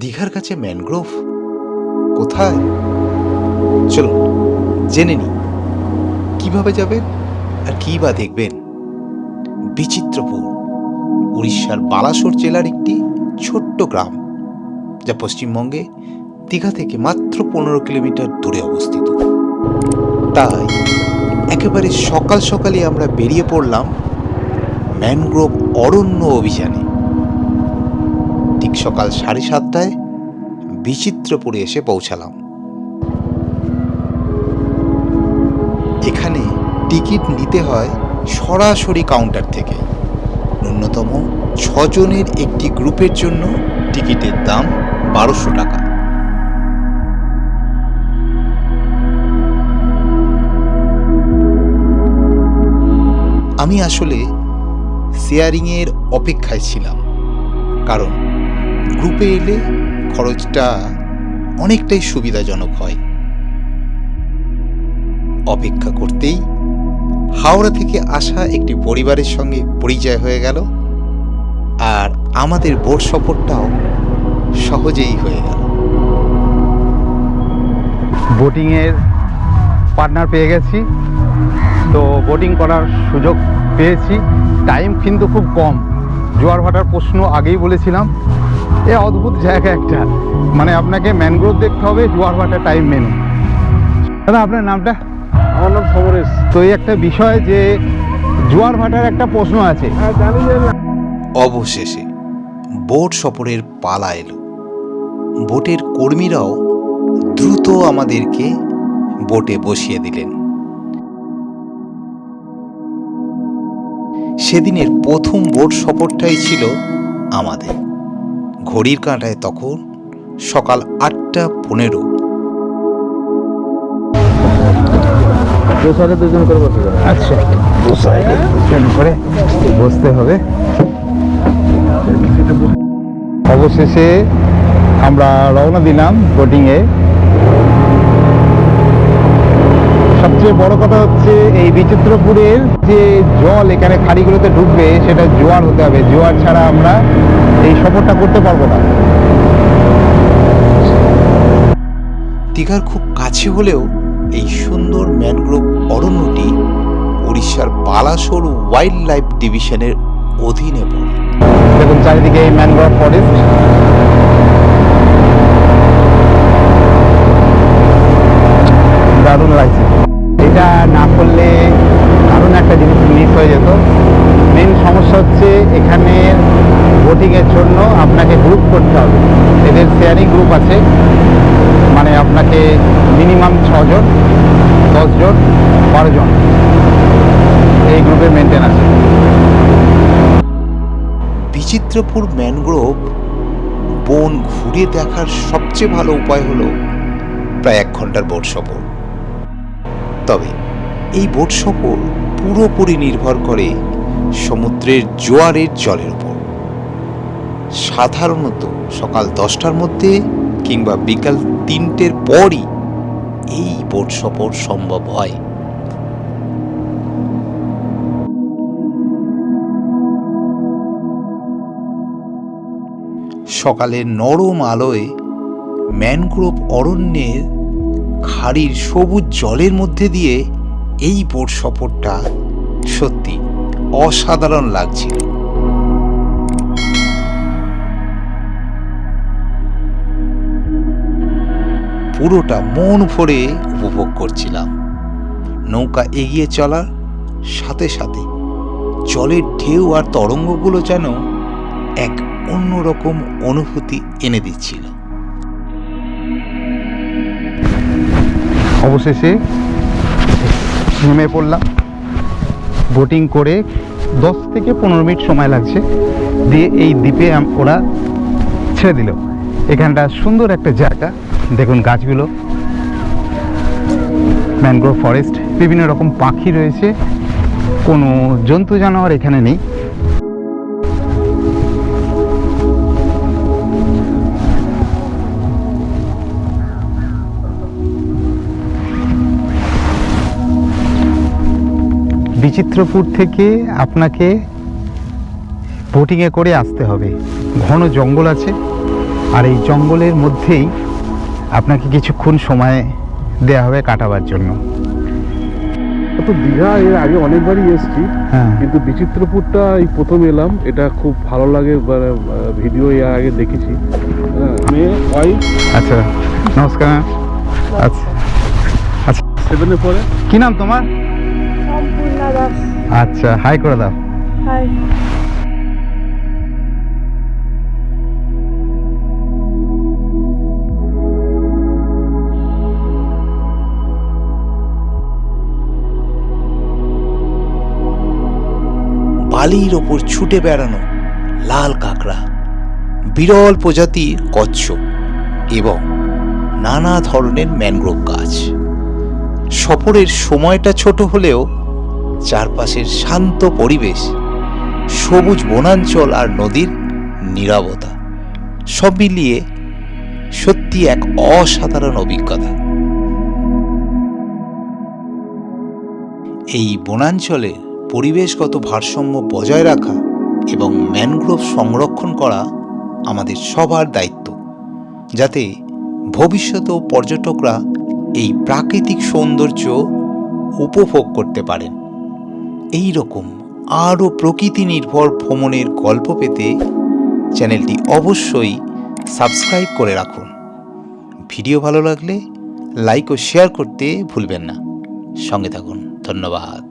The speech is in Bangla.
দীঘার কাছে ম্যানগ্রোভ? কোথায়? চলুন, জেনে নি কীভাবে যাবেন আর কী বা দেখবেন? বিচিত্রপুর, উড়িষ্যার বালাসোর জেলার একটি ছোট্ট গ্রাম, যা পশ্চিমবঙ্গে দীঘা থেকে মাত্র পনেরো কিলোমিটার দূরে অবস্থিত। তাই একেবারে সকাল সকালে আমরা বেরিয়ে পড়লাম ম্যানগ্রোভ অরণ্য অভিযানে। ঠিক সকাল সাড়ে সাতটায় বিচিত্রপুরে এসে পৌঁছালাম। এখানে টিকিট নিতে হয় সরাসরি কাউন্টার থেকে। ন্যূনতম ছজনের একটি গ্রুপের জন্য টিকিটের দাম বারোশো টাকা। আমি আসলে শেয়ারিংয়ের অপেক্ষায় ছিলাম, কারণ গ্রুপে এলে খরচটা অনেকটাই সুবিধাজনক হয়। অপেক্ষা করতেই হাওড়া থেকে আসা একটি পরিবারের সঙ্গে পরিচয় হয়ে গেল আর আমাদের বোট সফরটাও সহজেই হয়ে গেল। বোটিংয়ের পার্টনার পেয়ে গেছি। তো বোটিং করার সুযোগ পেয়েছি। টাইম কিন্তু খুব কম। জোয়ার ভাটার প্রশ্ন আগেই বলেছিলাম। এ অদ্ভুত জায়গা একটা। মানে আপনাকে ম্যানগ্রোভ দেখতে হবে জোয়ার ভাটার টাইম মেনে দাদা আপনার নামটা? আমার নাম সমরেশ। তো এই একটা বিষয় যে জোয়ার ভাটার একটা প্রশ্ন আছে। হ্যাঁ অবশেষে বোট সফরের পালা এলো। বোটের কর্মীরাও দ্রুত আমাদেরকে বোটে বসিয়ে দিলেন। সেদিনের প্রথম বোট সফরটাই ছিল আমাদের। ঘড়ির কাঁটায় তখন সকাল আটটা পনেরো। আচ্ছা। করে বসতে হবে। অবশেষে আমরা রওনা দিলাম বোটিংয়ে সবচেয়ে বড় কথা হচ্ছে এই বিচিত্রপুরের যে জল এখানে খাড়িগুলোতে ঢুকবে সেটা জোয়ার হতে হবে। জোয়ার ছাড়া আমরা এই সফরটা করতে পারব না। দীঘার খুব কাছে হলেও এই সুন্দর ম্যানগ্রোভ অরণ্যটি উড়িষ্যার বালাসোর ওয়াইল্ড লাইফ ডিভিশনের অধীনে পড়ে। দেখুন চারিদিকে এই ম্যানগ্রোভ ফরেস্ট। দারুণ লাগছে। হয়ে যেত। মেন সমস্যা হচ্ছে এখানে বোটিংয়ের জন্য আপনাকে গ্রুপ করতে হবে। এদের শেয়ারিং গ্রুপ আছে। মানে আপনাকে মিনিমাম ছজন, দশজন, বারোজন। এই গ্রুপের মেনটেন আছে। বিচিত্রপুর ম্যানগ্রোভ বন ঘুরে দেখার সবচেয়ে ভালো উপায় হলো প্রায় এক ঘণ্টার বোট সফর। তবে এই বোট সফর পুরোপুরি নির্ভর করে সমুদ্রের জোয়ারের জলের উপর। সাধারণত সকাল দশটার মধ্যে কিংবা বিকাল তিনটের পরই এই বোট সফর সম্ভব হয়। সকালের নরম আলোয় ম্যানগ্রোভ অরণ্যের খাড়ির সবুজ জলের মধ্যে দিয়ে এই বোট সফরটা সত্যি অসাধারণ লাগছিল। পুরোটা মন ভরে উপভোগ করছিলাম। নৌকা এগিয়ে চলার সাথে সাথে জলের ঢেউ আর তরঙ্গগুলো যেন এক অন্যরকম অনুভূতি এনে দিচ্ছিল। অবশেষে নেমে পড়লাম। বোটিং করে দশ থেকে পনেরো মিনিট সময় লাগছে দিয়ে এই দ্বীপে ওরা ছেড়ে দিল। এখানটা সুন্দর একটা জায়গা। দেখুন গাছগুলো। ম্যানগ্রোভ ফরেস্ট বিভিন্ন রকম পাখি রয়েছে। কোনো জন্তু জানোয়ার এখানে নেই। বিচিত্রপুর থেকে আপনাকে বোটিংয়ে করে আসতে হবে। ঘন জঙ্গল আছে আর এই জঙ্গলের মধ্যেই আপনাকে কিছুক্ষণ সময় দেওয়া হবে কাটাবার জন্য। তো দীঘা এর আগে অনেকবারই এসেছি হ্যাঁ। কিন্তু বিচিত্রপুরটা এই প্রথম এলাম এটা খুব ভালো লাগে ভিডিও এর আগে দেখেছি। হ্যাঁ, মেয়ে ওয়াইফ আচ্ছা নমস্কার আচ্ছা। আচ্ছা সেভেনের পরে। কি নাম তোমার? দাস আচ্ছা হাই করে দাও। হাই বালির ওপর ছুটে বেড়ানো লাল কাঁকড়া বিরল প্রজাতির কচ্ছপ এবং নানা ধরনের ম্যানগ্রোভ গাছ। সফরের সময়টা ছোট হলেও চারপাশের শান্ত পরিবেশ, সবুজ বনাঞ্চল আর নদীর নীরবতা, সব মিলিয়ে সত্যি এক অসাধারণ অভিজ্ঞতা। এই বনাঞ্চলে পরিবেশগত ভারসাম্য বজায় রাখা এবং ম্যানগ্রোভ সংরক্ষণ করা আমাদের সবার দায়িত্ব, যাতে ভবিষ্যতেও পর্যটকরা এই প্রাকৃতিক সৌন্দর্য উপভোগ করতে পারেন। এই রকম আরও প্রকৃতি নির্ভর ভ্রমণের গল্প পেতে চ্যানেলটি অবশ্যই সাবস্ক্রাইব করে রাখুন। ভিডিও ভালো লাগলে লাইক ও শেয়ার করতে ভুলবেন না। সঙ্গে থাকুন। ধন্যবাদ।